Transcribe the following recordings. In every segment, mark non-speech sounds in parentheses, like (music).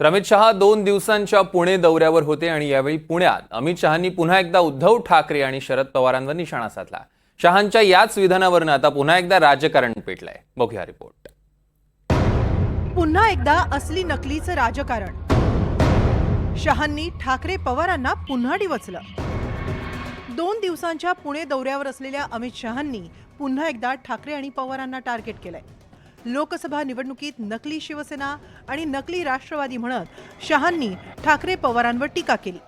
तर अमित शहा दोन दिवसांच्या पुणे दौऱ्यावर होते आणि यावेळी पुण्यात अमित शहांनी पुन्हा एकदा उद्धव ठाकरे आणि शरद पवारांवर निशाणा साधला. शहांच्या याच विधानावरनं आता पुन्हा एकदा राजकारण पेटलंय. बघूया रिपोर्ट. पुन्हा एकदा असली नकलीचं राजकारण. शहांनी ठाकरे पवारांना पुन्हा डिवचलं. दोन दिवसांच्या पुणे दौऱ्यावर असलेल्या अमित शहांनी पुन्हा एकदा ठाकरे आणि पवारांना टार्गेट केलंय. लोकसभा निवडणुकीत नकली शिवसेना आणि नकली राष्ट्रवादी म्हणत शहांनी ठाकरे पवारांवर टीका केली.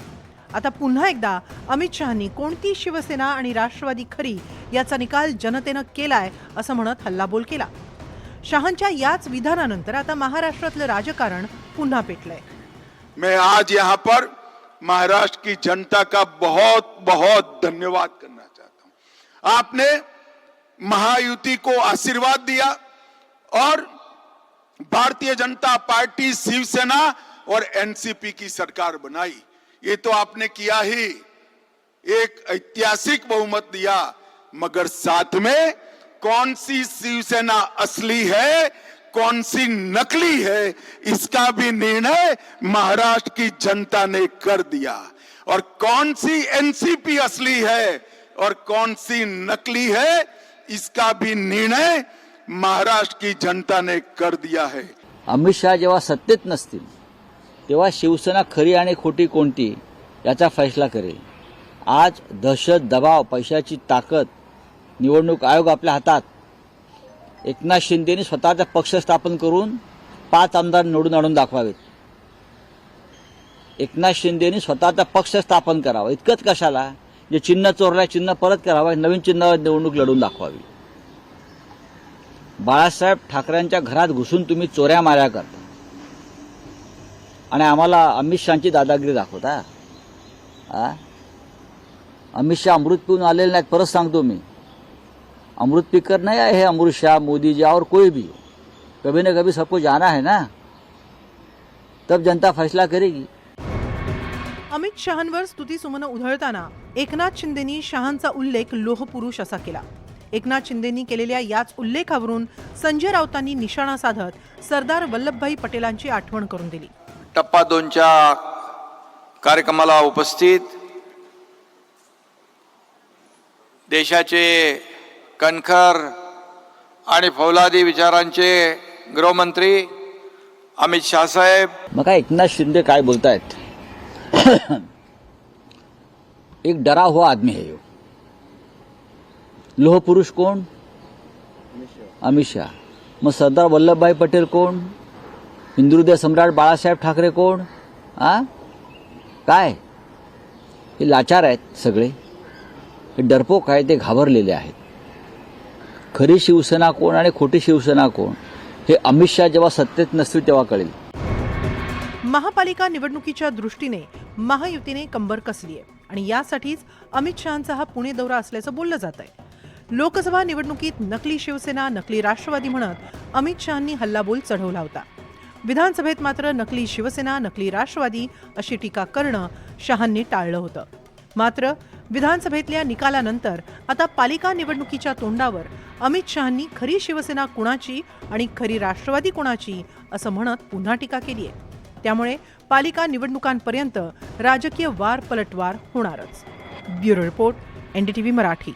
आता पुन्हा एकदा अमित शहांनी कोणती शिवसेना आणि राष्ट्रवादी खरी याचा निकाल जनतेनं केलाय असं म्हणत हल्लाबोल केला. शहांच्या याच विधानानंतर आता महाराष्ट्रातलं राजकारण पुन्हा पेटलंय. मैं आज यहाँ पर महाराष्ट्र की जनता का बहुत बहुत धन्यवाद करना चाहता हूं। आपने महायुति को आशीर्वाद दिया और भारतीय जनता पार्टी शिवसेना और एनसीपी की सरकार बनाई। ये तो आपने किया ही। एक ऐतिहासिक बहुमत दिया। मगर साथ में कौन सी शिवसेना असली है, कौन सी नकली है, इसका भी निर्णय महाराष्ट्र की जनता ने कर दिया। और कौन सी एनसीपी असली है और कौन सी नकली है, इसका भी निर्णय महाराष्ट्र की जनता ने कर दिया है। अमित शहा जेव्हा सत्तेत नसतील तेव्हा शिवसेना खरी आणि खोटी कोणती याचा फैसला करेल. आज दहशत दबाव पैशाची ताकद निवडणूक आयोग आपल्या हातात. एकनाथ शिंदेनी स्वतःचा पक्ष स्थापन करून पाच आमदार निवडून आणून दाखवावेत. एकनाथ शिंदेनी स्वतःचा पक्ष स्थापन करावा. इतकंच कशाला? जे चिन्ह चोरलाय चिन्ह परत करावं नवीन चिन्हावर निवडणूक लढून दाखवावी. बाळासाहेब ठाकरेंच्या घरात घुसून तुम्ही चोऱ्या माऱ्या करता. आणि आम्हाला अमित शहाची दादागिरी दाखवता? आ? अमित शहा अमृत पिऊन आलेले नाहीत परत सांगतो मी. अमृत पिकर नाही आहे अमृत शाह मोदी जी और कोई भी कभी न कभी सबको जाना है ना? तब जनता फैसला करेगी. अमित शहांवर स्तुतीसुमनं उधळताना एकनाथ शिंदेनी शहांचा उल्लेख लोहपुरुष असा केला. एकनाथ शिंदेनी केलेल्या याच उल्लेखावरून संजय राऊतांनी निशाणा साधत सरदार वल्लभभाई पटेलांची आठवण करून दिली. टप्पा दोनच्या कार्यक्रमाला उपस्थित देशाचे कणखर आणि फौलादी विचारांचे गृहमंत्री अमित शाह साहेब. मग एकनाथ शिंदे काय बोलतायत? (coughs) एक डरा हुआ आदमी है यो. लोहपुरुष कोण? अमित शाह. मग सरदार वल्लभभाई पटेल कोण? हिंदू सम्राट बाळासाहेब ठाकरे कोण? आ? काय? हे लाचार आहेत सगळे. हे डरपोक आहे ते घाबरलेले आहेत. खरी शिवसेना कोण आणि खोटी शिवसेना कोण? हे अमित शहा जेव्हा सत्तेत नसतील तेव्हा कळेल. महापालिका निवडणुकीच्या दृष्टीने महायुतीने कंबर कसली आहे? आणि यासाठीच अमित शहांचा हा पुणे दौरा असल्याचं बोललं जात आहे लोकसभा निवडणुकीत नकली शिवसेना नकली राष्ट्रवादी म्हणत अमित शहांनी हल्लाबोल चढवला होता. विधानसभेत मात्र नकली शिवसेना नकली राष्ट्रवादी अशी टीका करणं शहांनी टाळलं होतं. मात्र विधानसभेतल्या निकालानंतर आता पालिका निवडणुकीच्या तोंडावर अमित शहांनी खरी शिवसेना कुणाची आणि खरी राष्ट्रवादी कुणाची असं म्हणत पुन्हा टीका केली आहे. त्यामुळे पालिका निवडणुकांपर्यंत राजकीय वार पलटवार होणारच. Bureau report NDTV Marathi.